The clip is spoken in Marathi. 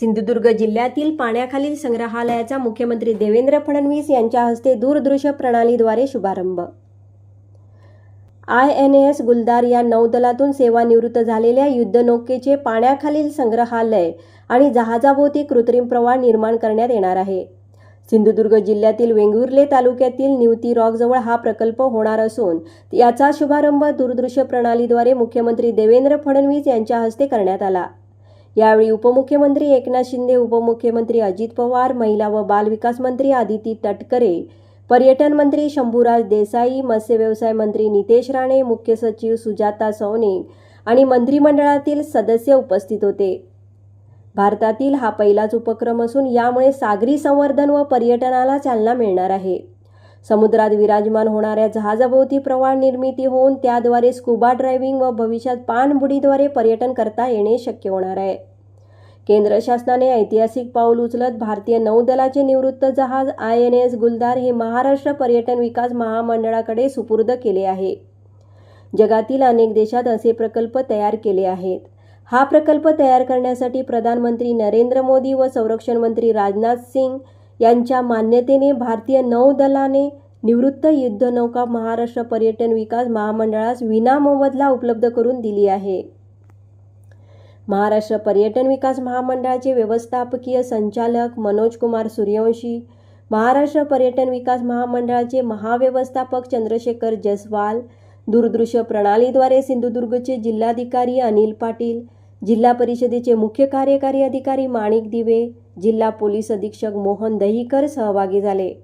सिंधुदुर्ग जिल्ह्यातील पाण्याखालील संग्रहालयाचा मुख्यमंत्री देवेंद्र फडणवीस यांच्या हस्ते दूरदृश्य प्रणालीद्वारे शुभारंभ. आय एन एस गुलदार या नौदलातून सेवानिवृत्त झालेल्या युद्धनौकेचे पाण्याखालील संग्रहालय आणि जहाजाभोवती कृत्रिम प्रवाह निर्माण करण्यात येणार आहे. सिंधुदुर्ग जिल्ह्यातील वेंगुर्ले तालुक्यातील निवती रॉकजवळ हा प्रकल्प होणार असून याचा शुभारंभ दूरदृश्य प्रणालीद्वारे मुख्यमंत्री देवेंद्र फडणवीस यांच्या हस्ते करण्यात आला. यावेळी उपमुख्यमंत्री एकनाथ शिंदे उपमुख्यमंत्री अजित पवार महिला व बालविकास मंत्री आदिती तटकरे पर्यटन मंत्री शंभूराज देसाई मत्स्य व्यवसाय मंत्री नितेश राणे मुख्य सचिव सुजाता सौने आणि मंत्रिमंडळातील सदस्य उपस्थित होते. भारतातील हा पहिलाच उपक्रम असून यामुळे सागरी संवर्धन व पर्यटनाला चालना मिळणार आहे. समुद्रात विराजमान होणाऱ्या जहाजाभोवती प्रवाळ निर्मिती होऊन त्याद्वारे स्कुबा ड्रायव्हिंग व भविष्यात पाणबुडीद्वारे पर्यटन करता येणे शक्य होणार आहे. केंद्र शासनाने ऐतिहासिक पाऊल उचलत भारतीय नौदलाचे निवृत्त जहाज आय एन एस गुलदार हे महाराष्ट्र पर्यटन विकास महामंडळाकडे सुपूर्द केले आहे. जगातील अनेक देशात असे प्रकल्प तयार केले आहेत. हा प्रकल्प तयार करण्यासाठी प्रधानमंत्री नरेंद्र मोदी व संरक्षण मंत्री राजनाथ सिंग यांच्या मान्यतेने भारतीय नौदलाने निवृत्त युद्धनौका महाराष्ट्र पर्यटन विकास महामंडळास विनामोबदला उपलब्ध करून दिली आहे. महाराष्ट्र पर्यटन विकास महामंडळाचे व्यवस्थापकीय संचालक मनोज कुमार सूर्यवंशी महाराष्ट्र पर्यटन विकास महामंडळाचे महाव्यवस्थापक चंद्रशेखर जसवाल दूरदृश्य प्रणालीद्वारे सिंधुदुर्गचे जिल्हाधिकारी अनिल पाटील जिल्हा परिषदेचे मुख्य कार्यकारी अधिकारी माणिक दिवे जिल्हा पोलीस अधीक्षक मोहन दहीकर सहभागी झाले.